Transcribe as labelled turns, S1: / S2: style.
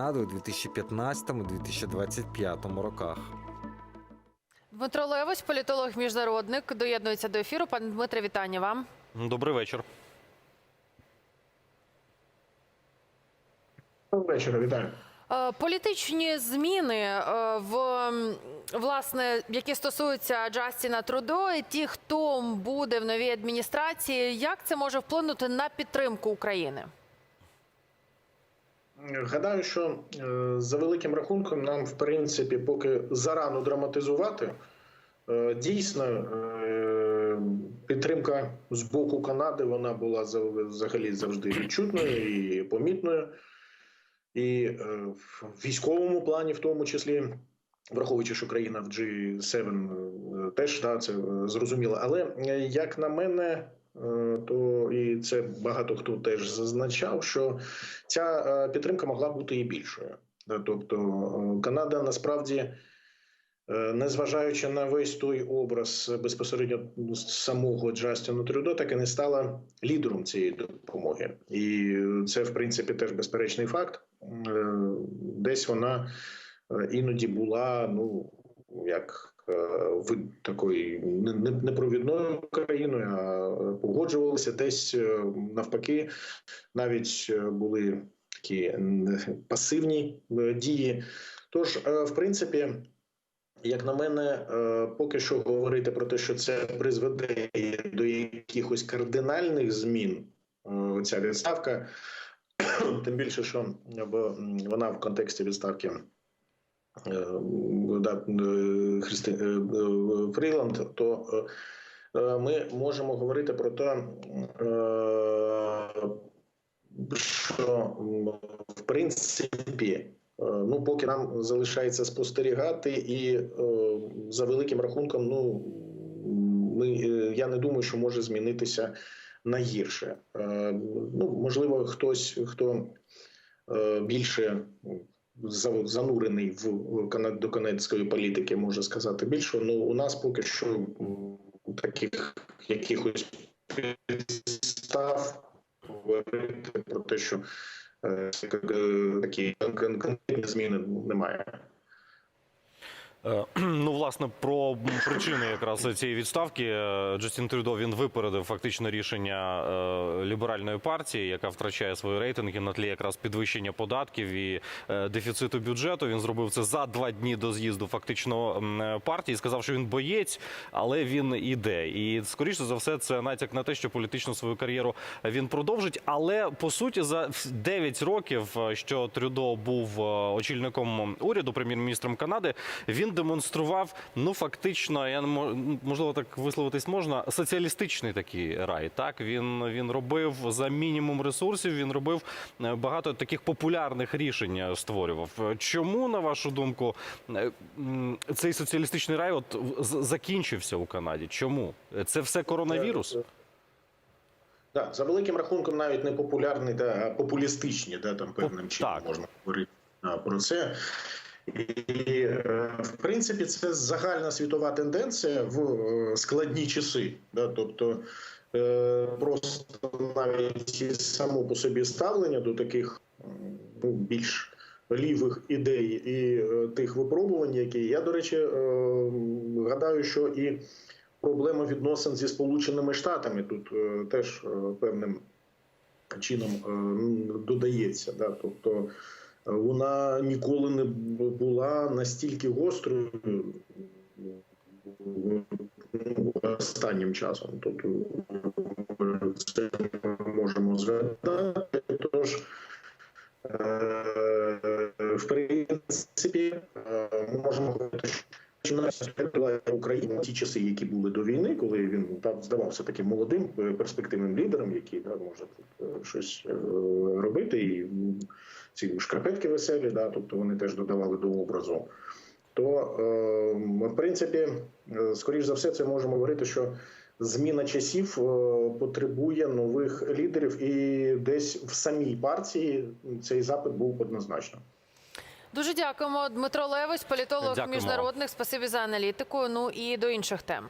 S1: у 2015-2025 роках.
S2: Дмитро Левось, політолог міжнародник, доєднується до ефіру. Пане Дмитре, вітання вам.
S3: Добрий вечір.
S4: Доброго вечора, вітаю.
S2: Е, Політичні зміни е, в власне, які стосуються Джастіна Трудо, і ті, хто буде в новій адміністрації, як це може вплинути на підтримку України?
S4: Гадаю, що е, за великим рахунком нам, в принципі, поки зарано драматизувати. Е, Дійсно, е, підтримка з боку Канади вона була за- взагалі завжди відчутною і помітною. І в військовому плані, в тому числі, враховуючи, що країна в G7 е, теж да, це зрозуміло. Але як на мене, то це багато хто теж зазначав, що ця е, підтримка могла бути і більшою. Тобто е, Канада насправді, е, незважаючи на весь той образ безпосередньо самого Джастіна Трюдо, так і не стала лідером цієї допомоги. І це, в принципі, теж безперечний факт. Десь вона іноді була, ну як е, такої не- країною, а погоджувалися десь е, навпаки, навіть е, були такі пасивні е, дії. Тож, е, в принципі, як на мене, е, поки що говорити про те, що це призведе до якихось кардинальних змін, е, ця відставка, тим більше, що е, вона в контексті відставки. Е, е, Христи е, Фріланд, то ми можемо говорити про те, що в принципі, ну поки нам залишається спостерігати, і за великим рахунком, ну ми я не думаю, що може змінитися на гірше. Ну можливо, хтось хто більше занурений в до канадської політики, може сказати більше. Ну у нас поки що таких якихось підстав говорити про те, що е, е, такі кон- конкретні зміни немає.
S3: Е, Ну, власне, про причини якраз цієї відставки Е, Джастін Трюдо він випередив фактично рішення е, ліберальної партії, яка втрачає свої рейтинги на тлі якраз підвищення податків і дефіциту бюджету. Він зробив це за два дні до з'їзду фактично партії. Сказав, що він боєць, але він іде. І скоріше за все, це натяк на те, що політичну свою кар'єру він продовжить. Але по суті, за 9 років, що Трюдо був очільником уряду, прем'єр-міністром Канади, він демонстрував ну фактично, я можливо так висловитись можна. Соціалістичний такий рай. Так він він робив за мінімум ресурсів. Він робив е, багато таких популярних рішень е, створював. Е, Чому на вашу думку цей соціалістичний рай от закінчився у Канаді? Чому це все коронавірус?
S4: Да, за великим рахунком, навіть не популярні, да, а популістичні, да, там певним чином
S3: так.
S4: можна говорити про це. І, е, в принципі, це загальна світова тенденція в е, складні часи. Да, тобто е, просто навіть само по собі ставлення до таких ну, більш лівих ідей і тих випробувань, які я, до речі, гадаю, що і проблема відносин зі Сполученими Штатами тут теж певним чином додається. Да? Тобто вона ніколи не була настільки гострою ну, останнім часом. Тобто це ми можемо згадати. Тож, е, в принципі, е, ми можемо говорити, що була Україна ті часи, які були до війни, коли він там здавався таким молодим е, перспективним лідером, який да, може тут е, щось е, робити, і ці шкарпетки веселі, да, тобто вони теж додавали до образу. То е, в принципі, скоріш за все, це можемо говорити, що зміна часів потребує нових лідерів, і десь в самій партії цей запит був однозначно.
S2: Дуже дякуємо. Дмитро Левось, політолог
S3: Дякуємо.
S2: міжнародних. Спасибі за аналітику. Ну і до інших тем.